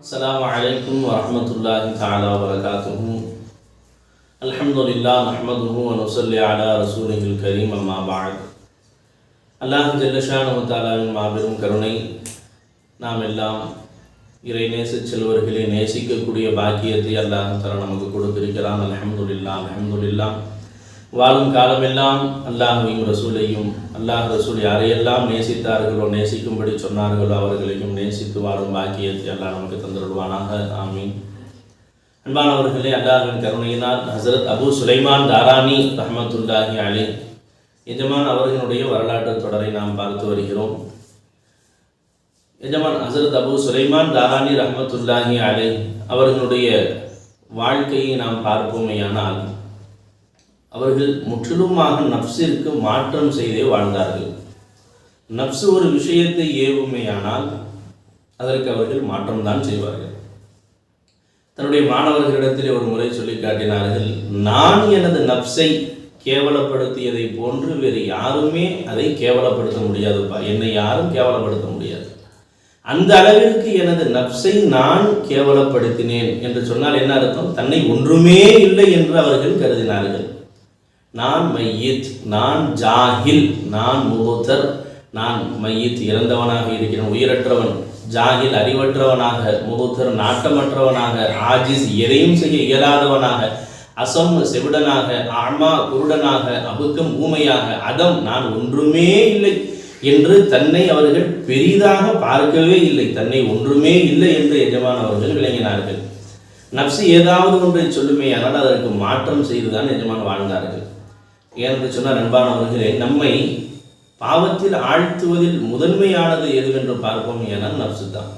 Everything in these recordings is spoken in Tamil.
السلام عليكم ورحمة الله تعالى وبركاته الحمد لله نحمده ونصلي على رسوله الكريم أما بعد அல்லாஹ் ஜல்லஷானு தாலாவின் மாபெரும் கருணை நாம் எல்லாம் இறை நேச செல்வர்களை நேசிக்கக்கூடிய பாக்கியத்தை அல்லாஹ் தர நமக்கு கொடுத்திருக்கிறான். அல்ஹம்துலில்லாஹ் அல்ஹம்துலில்லாஹ். வாழும் காலமெல்லாம் அல்லாஹையும் ரசூலையும் அல்லாஹ் ரசூல் யாரையெல்லாம் நேசித்தார்களோ நேசிக்கும்படி சொன்னார்களோ அவர்களையும் நேசித்து வாழும் பாக்கியத்தை அல்லாஹ் நமக்கு தந்துவிடுவானாக ஆமீன். அன்பானவர்களே அல்லாஹின் கருணையினால் ஹசரத் அபு சுலைமான் தாரானி ரஹமத்துல்லாஹி அலி எஜமான் அவர்களுடைய வரலாற்று தொடரை நாம் பார்த்து வருகிறோம். எஜமான் ஹசரத் அபு சுலைமான் தாரானி ரஹமத்துல்லாஹி அலை அவர்களுடைய வாழ்க்கையை நாம் பார்ப்போமேயானால் அவர்கள் முற்றிலுமாக நப்சிற்கு மாற்றம் செய்தே வாழ்ந்தார்கள். நப்சு ஒரு விஷயத்தை ஏவுமேயானால் அதற்கு அவர்கள் மாற்றம்தான் செய்வார்கள். தன்னுடைய மாணவர்களிடத்திலே ஒரு முறை சொல்லி காட்டினார்கள் நான் எனது நப்சை கேவலப்படுத்தியதை போன்று வேறு யாருமே அதை கேவலப்படுத்த முடியாதுப்பா. என்னை யாரும் கேவலப்படுத்த முடியாது. அந்த அளவிற்கு எனது நப்சை நான் கேவலப்படுத்தினேன் என்று சொன்னால் என்ன அர்த்தம்? தன்னை ஒன்றுமே இல்லை என்று அவர்கள் கருதினார்கள். நான் மையித் நான் ஜாகில் நான் முகத்தர் நான் மையித் இறந்தவனாக இருக்கிறேன் உயிரற்றவன் ஜாகில் அறிவற்றவனாக முகத்தர் நாட்டமற்றவனாக ஆஜிஸ் எதையும் செய்ய இயலாதவனாக அசம் செவிடனாக ஆமா குருடனாக அபுக்கம் ஊமையாக அதம் நான் ஒன்றுமே இல்லை. என்று தன்னை அவர்கள் பெரிதாக பார்க்கவே இல்லை. தன்னை ஒன்றுமே இல்லை என்று எஜமான் அவர்கள் விளங்கினார்கள். நப்சு ஏதாவது ஒன்றை சொல்லுமே ஆனால் அதற்கு மாற்றம் செய்துதான் எஜமான் வாழ்ந்தார்கள். ஏனென்று சொன்னால் அன்பானவர்களே நம்மை பாவத்தில் ஆழ்த்துவதில் முதன்மையானது எதுவென்று பார்ப்போம் ஏனால் நப்சு தான்.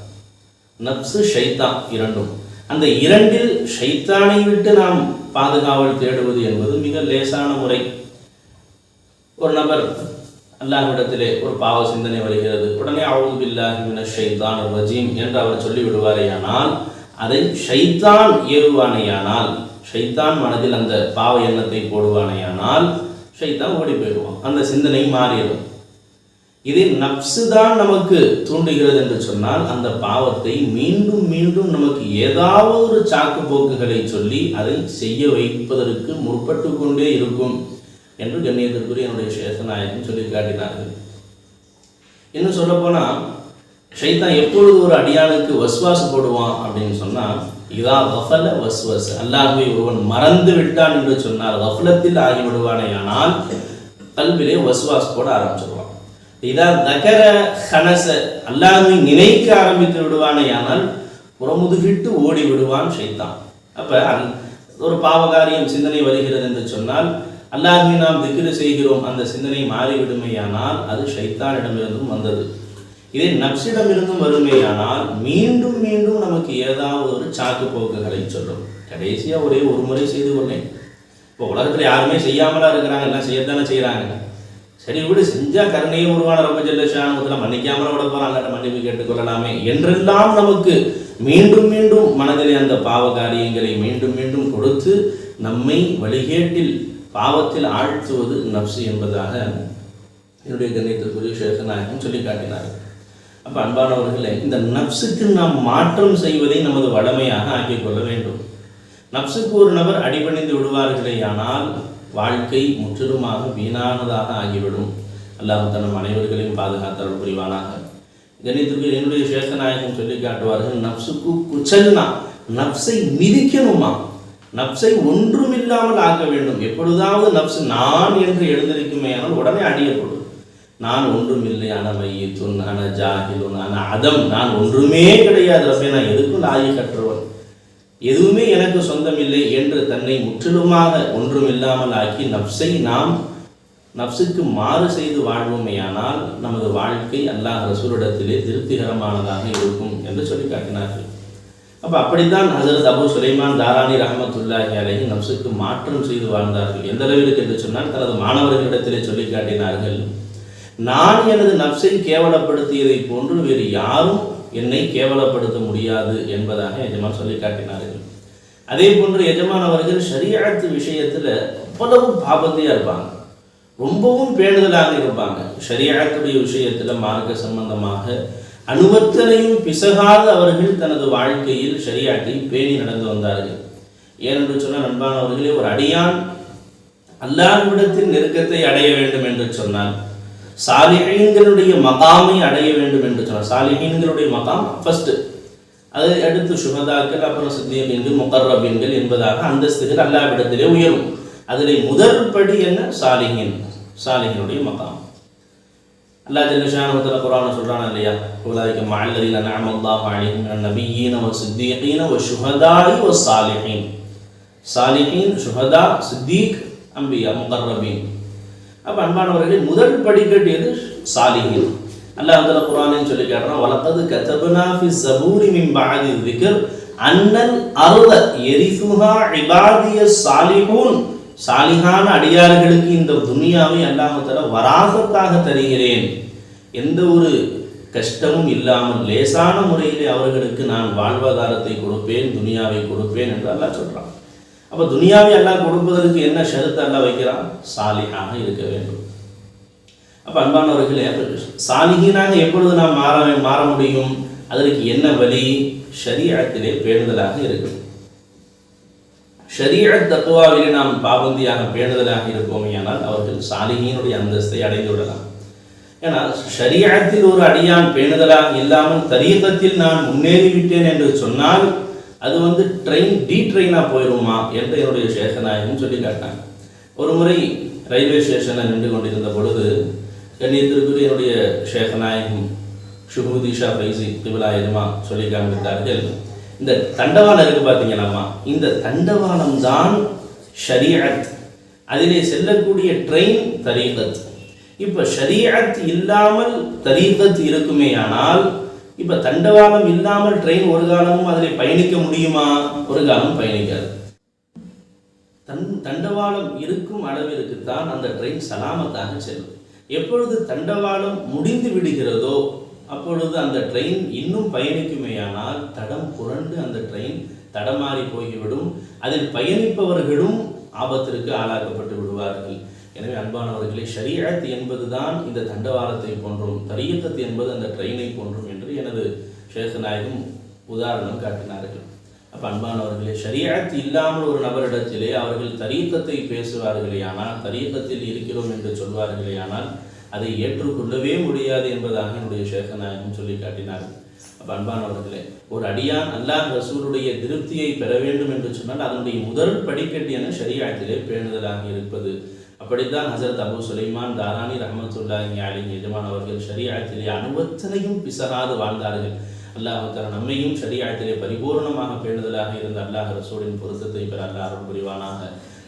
நப்சு ஷைத்தான் இரண்டும். அந்த இரண்டில் ஷைத்தானை விட்டு நாம் பாதுகாவல் தேடுவது என்பது மிக லேசான முறை. ஒரு நபர் அல்லாஹ்விடத்திலே ஒரு பாவ சிந்தனை வருகிறது. உடனே அவுது பில்லாஹி மின ரஜீம் என்று அவர் சொல்லிவிடுவாரேயானால் அதை ஷைத்தான் ஏறுவானேயானால் ஷைத்தான் மனதில் அந்த பாவ எண்ணத்தை போடுவானேயானால் ஷைத்தான் ஓடி போயிடுவான். அந்த சிந்தனை மாறிடும். இதை நப்சு தான் நமக்கு தூண்டுகிறது என்று சொன்னால் அந்த பாவத்தை மீண்டும் மீண்டும் நமக்கு ஏதாவது ஒரு சாக்கு போக்குகளை சொல்லி அதை செய்ய வைப்பதற்கு முற்பட்டு கொண்டே இருக்கும். என்று கண்ணியத்திற்குரிய என்னுடைய சேஷநாயகன் சொல்லி காட்டினார்கள். இன்னும் சொல்லப்போனால் ஷைத்தான் எப்பொழுது ஒரு அடியானுக்கு வஸ்வாசு போடுவான் அப்படின்னு சொன்னால் இதா வஃபல வஸ்வஸ் அல்லாஹுவை ஒருவன் மறந்து விட்டான் என்று சொன்னால் வஃலத்தில் ஆகிவிடுவானே ஆனால் கல்விலே வஸ்வாஸ் போட ஆரம்பிச்சிருவான். இதா தகர ஹனச. அல்லாஹுவை நினைக்க ஆரம்பித்து விடுவானே ஆனால் புறமுதுகிட்டு ஓடி விடுவான் ஷைத்தான். அப்போ ஒரு பாவகாரியம் சிந்தனை வருகிறது என்று சொன்னால் அல்லாஹுவை நாம் திக்ரு செய்கிறோம். அந்த சிந்தனை மாறிவிடுமையானால் அது ஷைத்தானிடமிருந்தும் வந்தது. இதே நப்சிடமிருந்தும் வருமையானால் மீண்டும் மீண்டும் நமக்கு ஏதாவது ஒரு சாக்கு போக்குகளை சொல்லும். கடைசியாக ஒரே ஒரு முறை செய்து கொண்டேன். இப்போ உலகத்தில் யாருமே செய்யாமலா இருக்கிறாங்க. எல்லாம் செய்யத்தானே செய்கிறாங்க சரி விடு செஞ்சால் கருணையும் உருவான ரொம்ப ஜெல்லஷானத்தில் மன்னிக்காமல விட போகிறாங்க மன்னிப்பு கேட்டுக்கொள்ளலாமே என்றெல்லாம் நமக்கு மீண்டும் மீண்டும் மனதிலே அந்த பாவ காரியங்களை மீண்டும் மீண்டும் கொடுத்து நம்மை வழிகேட்டில் பாவத்தில் ஆழ்த்துவது நப்சு என்பதாக என்னுடைய கண்ணியத்திற்குரிய சேஷநாயகம் சொல்லி காட்டினார்கள் அப்போ அன்பானவர்களே இந்த நப்சுக்கு நாம் மாற்றம் செய்வதை நமது வளமையாக ஆக்கிக் கொள்ள வேண்டும். நப்சுக்கு ஒரு நபர் அடிபணிந்து விடுவார்களேயானால் வாழ்க்கை முற்றிலுமாக வீணானதாக ஆகிவிடும். அல்லாஹ் தன் அனைவர்களையும் பாதுகாத்தல் புரிவானாக. கணித்துக்கு என்னுடைய சேஷநாயகம் சொல்லி காட்டுவார்கள் நப்சுக்கு குச்சல்னா நப்சை மிதிக்கணுமா? நப்சை ஒன்றுமில்லாமல் ஆக்க வேண்டும். எப்பொழுதாவது நப்சு நான் என்று எழுந்திருக்குமே ஆனால் உடனே அடியப்படும். நான் ஒன்றுமில்லை அன மையத்துன் அன ஜாகிலுன் அன அதம். நான் ஒன்றுமே கிடையாது. ரப்பே நான் எதுக்கும் லாயி கற்றுவன். எதுவுமே எனக்கு சொந்தமில்லை என்று தன்னை முற்றிலுமாக ஒன்றுமில்லாமல் ஆக்கி நப்சை நாம் நப்சுக்கு மாறு செய்து வாழ்வோமேயானால் நமது வாழ்க்கை அல்லாஹ் ரசூலிடத்திலே திருப்திகரமானதாக இருக்கும் என்று சொல்லி காட்டினார்கள். அப்போ அப்படித்தான் ஹசரத் அபு சுலைமான் தாராணி ரஹமத்துல்லாஹி அலஹி நம்சுக்கு மாற்றம் செய்து வாழ்ந்தார்கள். எந்த அளவிற்கு என்று சொன்னால் தனது மாணவர்களிடத்திலே சொல்லி காட்டினார்கள். நான் எனது நப்சை கேவலப்படுத்தியதை போன்று வேறு யாரும் என்னை கேவலப்படுத்த முடியாது என்பதாக எஜமான் சொல்லி காட்டினார்கள். அதே போன்று எஜமான் அவர்கள் ஷரியாத்து விஷயத்தில் அவ்வளவு பாபத்தையாக இருப்பாங்க. ரொம்பவும் பேணுதலாக இருப்பாங்க. ஷரியாத்துடைய விஷயத்தில் மார்க்க சம்பந்தமாக அனுபவத்தினையும் பிசகாத அவர்கள் தனது வாழ்க்கையில் ஷரியாட்டை பேணி நடந்து வந்தார்கள். ஏனென்று சொன்னால் நண்பானவர்களே ஒரு அடியான் அல்லாஹ்விடத்தின் நெருக்கத்தை அடைய வேண்டும் என்று சொன்னால் சாலிஹீன்களுடைய மகாமை அடைய வேண்டும் என்று சொன்னார் சாலிஹீன்களுடைய மகாம் ஃபர்ஸ்ட் அதை அடுத்து சுகதாக்கள் அப்புறம் சித்தியமீன்கள் முகர்ரபீன்கள் என்பதாக அந்தஸ்துகள் அல்லாவிடத்திலே உயரும். அதில் முதல் படி என்ன? சாலிஹின். சாலிஹினுடைய மகாம். அல்லாஹ் ஜல்லஷானத்தில் குரான சொல்கிறான் இல்லையா உலாய்க்கு மல்லரில் அனமல்லாஹ் அலிஹிம் நபியீன வ சித்தியீன வ சுஹதாய் வ சாலிஹீன் சாலிஹீன் சுஹதா சித்தீக் அம்பியா முகர்ரபீன் அப்போ அன்பானவர்களே முதல் படிக்கட்டு எது சாலிஹின் அல்லாஹ் அதில் குரானின்னு சொல்லி கேட்டான் வலக்கது கத்தபுனா ஃபி சபூரி மின் பாதி திக்ர் அன்னல் அருள எரிசுஹா இபாதிய சாலிஹூன் சாலிகான அடியார்களுக்கு இந்த துனியாவை அல்லாஹால வராகத்தாக தருகிறேன். எந்த ஒரு கஷ்டமும் இல்லாமல் லேசான முறையிலே அவர்களுக்கு நான் வாழ்வாதாரத்தை கொடுப்பேன் துனியாவை கொடுப்பேன் என்று அல்லாஹ் சொல்றான். அப்போ துனியாவை அல்லாஹ் கொடுப்பதற்கு என்ன ஷருத்து அல்லாஹ் வைக்கிறான்? சாலிகாக இருக்க வேண்டும். அப்போ அன்பானவர்களே சாலிகீனாக எப்பொழுது நாம் மாற மாற முடியும்? அதற்கு என்ன வழி? ஷரீஅத்திலே பேணுதலாக இருக்கும் ஷரீரத் தக்குவாவிலே நாம் பாபந்தியாக பேணுதலாக இருப்போமே ஆனால் அவர்கள் சாலிகியினுடைய அந்தஸ்தை அடைந்து விடலாம். ஏன்னா ஷரீரத்தில் ஒரு அடியான் பேணுதலாக இல்லாமல் தரீகத்தில் நான் முன்னேறிவிட்டேன் என்று சொன்னால் அது வந்து ட்ரெயின் டி ட்ரெயினாக போயிடுமா என்று என்னுடைய சேஷநாயகம் சொல்லி காட்டாங்க ஒரு முறை ரயில்வே ஸ்டேஷனில் நின்று கொண்டிருந்த பொழுது கண்ணியத்திற்குரிய என்னுடைய ஷேகநாயகம் ஷுபுதீஷா ஃபைசி திபிலாயுதமா சொல்லி காண்பித்தார்கள். இந்த தண்டவாளம் இருக்கு பார்த்தீங்களாமா இந்த தண்டவாளம் தான் ஷரியத் அதிலே செல்லக்கூடிய ட்ரெயின் தரீகத் இப்போ ஷரியத் இல்லாமல் தரீகத் இருக்குமே ஆனால் இப்போ தண்டவாளம் இல்லாமல் ட்ரெயின் ஒரு காலமும் அதில் பயணிக்க முடியுமா? ஒரு காலம் பயணிக்காது. தன் தண்டவாளம் இருக்கும் அளவிற்கு தான் அந்த ட்ரெயின் சலாமத்தாக செல்லும். எப்பொழுது தண்டவாளம் முடிந்து விடுகிறதோ அப்பொழுது அந்த ட்ரெயின் இன்னும் பயணிக்குமேயானால் தடம் புரண்டு அந்த ட்ரெயின் தடமாறி போய்விடும். அதில் பயணிப்பவர்களும் ஆபத்திற்கு ஆளாக்கப்பட்டு விடுவார்கள். எனவே அன்பானவர்களே ஷரீஅத் என்பதுதான் இந்த தண்டவாரத்தை போன்றும் தரியத்தத்து என்பது அந்த ட்ரெயினை போன்றும் என்று எனது ஷேக் நாயகம் உதாரணம் காட்டினார்கள். அப்போ அன்பானவர்களே ஷரீஅத் இல்லாமல் ஒரு நபரிடத்திலே அவர்கள் தரீக்கத்தை பேசுவார்களே ஆனால் தரீக்கத்தில் இருக்கிறோம் என்று சொல்வார்களே ஆனால் அதை ஏற்றுக்கொள்ளவே முடியாது என்பதாக என்னுடைய சேகநாயகம் சொல்லி காட்டினார்கள் அப்போ அன்பானவர்களே ஒரு அடியான் அல்லாஹ் ரசூலுடைய திருப்தியை பெற வேண்டும் என்று சொன்னால் அதனுடைய முதல் படிக்கட்டு என ஷரீஅத்திலே பேணுதலாக இருப்பது. அப்படித்தான் ஹசரத் அபு சுலைமான் தாரானி ரஹமத்துல்லாஹி அலி எஜமான் அவர்கள் ஷரீஅத்திலே அனுபவத்தனையும் பிசராது வாழ்ந்தார்கள். அல்லாஹ் நம்மையும் ஷரீஅத்திலே பரிபூர்ணமாக பேணுதலாக இருந்த அல்லாஹ் ரசூலின் பொருத்தத்தை பெற அல்லாஹ் புரிவானாக.